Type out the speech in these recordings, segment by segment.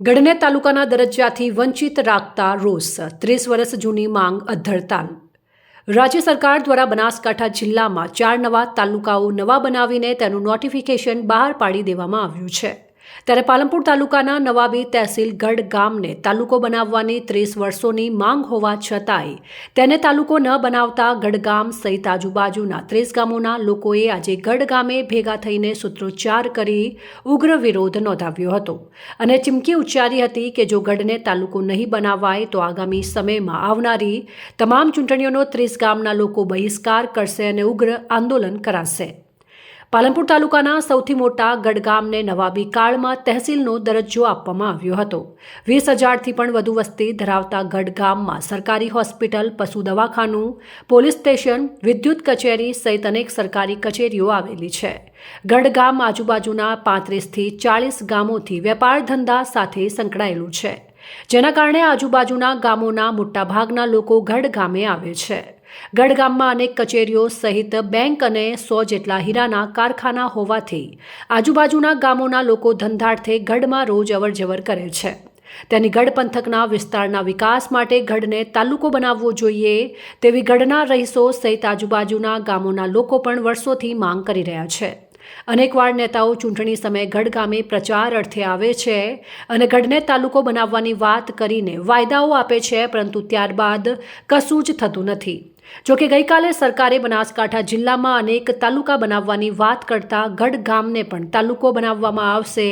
ગઢને તાલુકાના દરજ્જાથી વંચિત રાખતા રોષ, ત્રીસ વર્ષ જૂની માંગ અધ્ધરતાલ રાજ્ય સરકાર દ્વારા બનાસકાંઠા જિલ્લામાં ચાર નવા તાલુકાઓ નવા બનાવીને તેનું નોટિફિકેશન બહાર પાડી દેવામાં આવ્યું છે. ત્યારે પાલનપુર તાલુકાના નવાબી તહેસીલ ગઢ ગામને તાલુકો બનાવવાની ત્રીસ વર્ષોની માંગ હોવા છતાંય તેને તાલુકો ન બનાવતા ગઢગામ સહિત આજુબાજુના ત્રીસ ગામોના લોકોએ આજે ગઢ ગામે ભેગા થઈને સૂત્રોચ્ચાર કરી ઉગ્ર વિરોધ નોંધાવ્યો હતો. અને ચીમકી ઉચ્ચારી હતી કે જો ગઢને તાલુકો નહીં બનાવાય તો આગામી સમયમાં આવનારી તમામ ચૂંટણીઓનો ત્રીસ ગામના લોકો બહિષ્કાર કરશે અને ઉગ્ર આંદોલન કરાશે. પાલનપુર તાલુકાના સૌથી મોટા ગઢગામને નવાબી કાળમાં તહેસીલનો દરજ્જો આપવામાં આવ્યો હતો. વીસ હજારથી પણ વધુ વસ્તી ધરાવતા ગઢગામમાં સરકારી હોસ્પિટલ, પશુ દવાખાનું, પોલીસ સ્ટેશન, વિદ્યુત કચેરી સહિત અનેક સરકારી કચેરીઓ આવેલી છે. ગઢગામ આજુબાજુના પાંત્રીસથી ચાળીસ ગામોથી વેપાર ધંધા સાથે સંકળાયેલું છે. જેના કારણે આજુબાજુના ગામોના મોટાભાગના લોકો ગઢ ગામે આવે છે. ગઢ ગામમાં અનેક કચેરીઓ સહિત બેંક અને સો જેટલા હીરાના કારખાના હોવાથી આજુબાજુના ગામોના લોકો ધંધાર્થે ગઢમાં રોજ અવરજવર કરે છે. તેની ગઢ પંથકના વિસ્તારના વિકાસ માટે ગઢને તાલુકો બનાવવો જોઈએ તેવી ગઢના રહીશો સહિત આજુબાજુના ગામોના લોકો પણ વર્ષોથી માંગ કરી રહ્યા છે. અનેકવાર નેતાઓ ચૂંટણી સમયે ગઢ ગામે પ્રચાર અર્થે આવે છે અને ગઢને તાલુકો બનાવવાની વાત કરીને વાયદાઓ આપે છે, પરંતુ ત્યારબાદ કશું જ થતું નથી. જોકે ગઈકાલે સરકારે બનાસકાંઠા જિલ્લામાં અનેક તાલુકા બનાવવાની વાત કરતા ગઢ ગામને પણ તાલુકો બનાવવામાં આવશે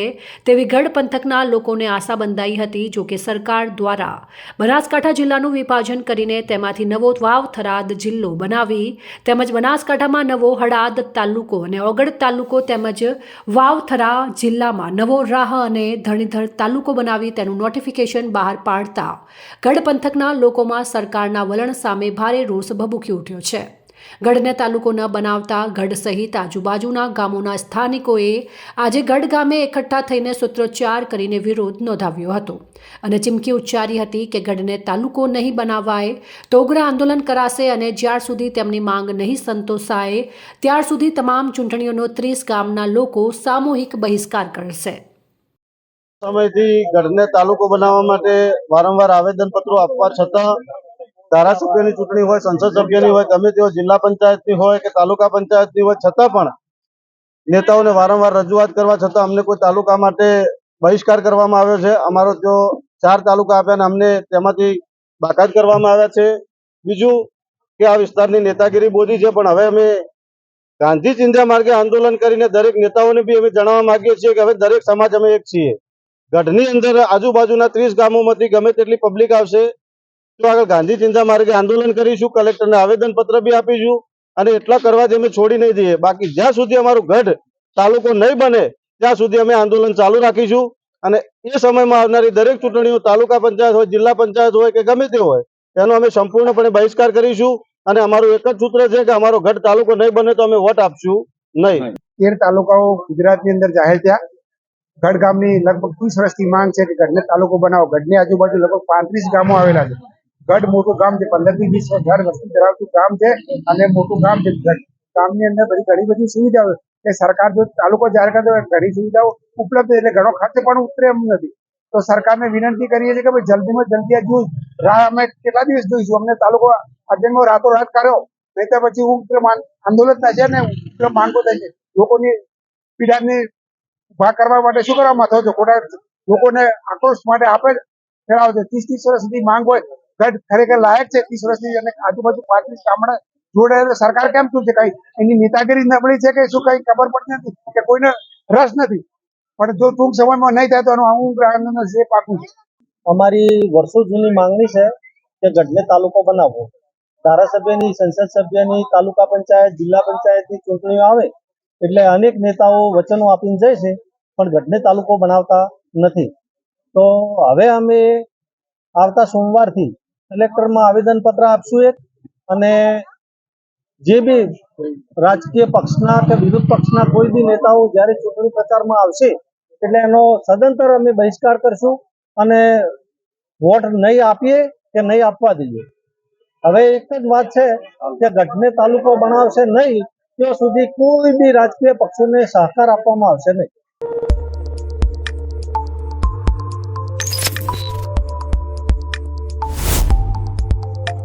તેવી ગઢ પંથકના લોકોને આશા બંધાઈ હતી. જોકે સરકાર દ્વારા બનાસકાંઠા જિલ્લાનું વિભાજન કરીને તેમાંથી નવો વાવ થરાદ જિલ્લો બનાવી તેમજ બનાસકાંઠામાં નવો હળાદ તાલુકો અને ઓગડ તાલુકો તેમજ વાવથરા જિલ્લામાં નવો રાહ અને ધણીધર તાલુકો બનાવી તેનું નોટિફિકેશન બહાર પાડતા ગઢ પંથકના લોકોમાં સરકારના વલણ સામે ભારે રોષ ભભૂકી ઉઠ્યો છે. ગઢને તાલુકો ન બનાવતા ગઢ સહિત આજુબાજુના ગામોના સ્થાનિકોએ આજે ગઢ ગામે એકઠા થઈને સૂત્રોચ્ચાર કરીને વિરોધ નોંધાવ્યો હતો. અને ચીમકી ઉચ્ચારી હતી કે ગઢને તાલુકો નહીં બનાવાય તો ઉગ્ર આંદોલન કરાશે અને જ્યાર સુધી તેમની માંગ નહીં સંતોષાય, ત્યાર સુધી તમામ ચૂંટણીઓનો ત્રીસ ગામના લોકો સામૂહિક બહિષ્કાર કરશે. સમયથી ગઢને તાલુકો બનાવવા માટે વારંવાર આવેદનપત્રો આપવા છતાં ધારાસભ્યની ચૂંટણી હોય, સંસદ સભ્યની હોય, ગમે તેઓ જિલ્લા પંચાયતની હોય કે તાલુકા પંચાયતની હોય, છતાં પણ નેતાઓને વારંવાર રજૂઆત કરવા છતાં અમને કોઈ તાલુકા માટે બહિષ્કાર કરવામાં આવ્યો છે. અમારો જો ચાર તાલુકા આપ્યા ને અમને તેમાંથી બાકાત કરવામાં આવ્યા છે. બીજું કે આ વિસ્તારની નેતાગીરી બોધી છે, પણ હવે અમે ગાંધી ચિંધ્યા માર્ગે આંદોલન કરીને દરેક નેતાઓને બી અમે જણાવવા માંગીએ છીએ કે હવે દરેક સમાજ અમે એક છીએ. ગઢની અંદર આજુબાજુના ત્રીસ ગામોમાંથી ગમે તેટલી પબ્લિક આવશે તો આગળ ગાંધી ચિંતા માર્ગે આંદોલન કરીશું, કલેક્ટરને આવેદન પત્ર બી આપીશું અને એટલા કરવાથી અમે છોડી નહીં દઈએ. બાકી જ્યાં સુધી અમારું ગઢ તાલુકો નહીં બને, ત્યાં સુધી અમે આંદોલન ચાલુ રાખીશું અને એ સમયમાં આવનારી દરેક ચૂંટણીઓ તાલુકા પંચાયત હોય, જિલ્લા પંચાયત હોય કે ગમે તે હોય, એનો અમે સંપૂર્ણપણે બહિષ્કાર કરીશું અને અમારું એક જ સૂત્ર છે કે અમારો ગઢ તાલુકો નહીં બને તો અમે વોટ આપશું નહીં. તેર તાલુકાઓ ગુજરાતની અંદર જાહેર થયા. ગઢ ગામની લગભગ ત્રીસ વર્ષથી માંગ છે કે ગઢને તાલુકો બનાવો. ગઢની આજુબાજુ લગભગ પાંત્રીસ ગામો આવેલા છે. ગઢ મોટું ગામ છે પંદરથી વીસ હજાર વસ્તી ધરાવતું ગામ છે અને મોટું ગામ છે. ગામની અંદર બધી ઘણી બધી સુવિધાઓ એ સરકાર જો તાલુકો જાહેર કરે ઘણી સુવિધાઓ ઉપલબ્ધ એટલે ઘણો ખર્ચ પણ ઉતરે એમ નથી. તો સરકારને વિનંતી કરીએ છીએ કે ભાઈ જલ્દીમાં જલ્દી આ જોઈ. રાહ અમે કેટલા દિવસ જોઈશું? અમને તાલુકો અર્જન્ટમાં રાતો રાત કર્યો. નહીં તો પછી ઉગ્ર આંદોલન થશે ને ઉગ્ર માંગો થશે લોકોની પીડાની ઊભા કરવા માટે શું કરવા માંગો છો? ખોટા લોકોને આક્રોશ માટે આપે ફેરાવો છે. ત્રીસ ત્રીસ વર્ષ સુધી માંગ હોય ગઢ ખરેખર લાયક છે. ત્રીસ વર્ષની અને આજુબાજુ પાંત્રીસ ગામડા જોડે સરકાર કેમ શું છે? કઈ એની નેતાગીરી નબળી છે કે શું કઈ ખબર પડતી નથી કે કોઈને રસ નથી? પણ જો ટૂંક સમયમાં નહીં થાય તો હું આંદોલન જે પાકું અમારી વર્ષો જૂની માંગણી છે કે ગઢને તાલુકો બનાવવો. ધારાસભ્યની, સંસદ સભ્યની, તાલુકા પંચાયત, જિલ્લા પંચાયતની ચૂંટણીઓ આવે એટલે અનેક નેતાઓ વચનો આપીને જાય છે, પણ ગઢને તાલુકો બનાવતા નથી. તો હવે અમે આવતા સોમવારથી કલેક્ટરમાં આવેદનપત્ર આપશું એક. અને જે બી રાજકીય પક્ષના કે વિરોધ પક્ષના કોઈ બી નેતાઓ જ્યારે ચૂંટણી પ્રચારમાં આવશે, એટલે એનો સદંતર અમે બહિષ્કાર કરશું અને વોટ નહીં આપીએ કે નહીં આપવા દઈએ. હવે એક જ વાત છે કે ગઢને તાલુકો બનાવશે નહીં, ત્યાં સુધી કોઈ બી રાજકીય પક્ષોને સહકાર આપવામાં આવશે નહીં.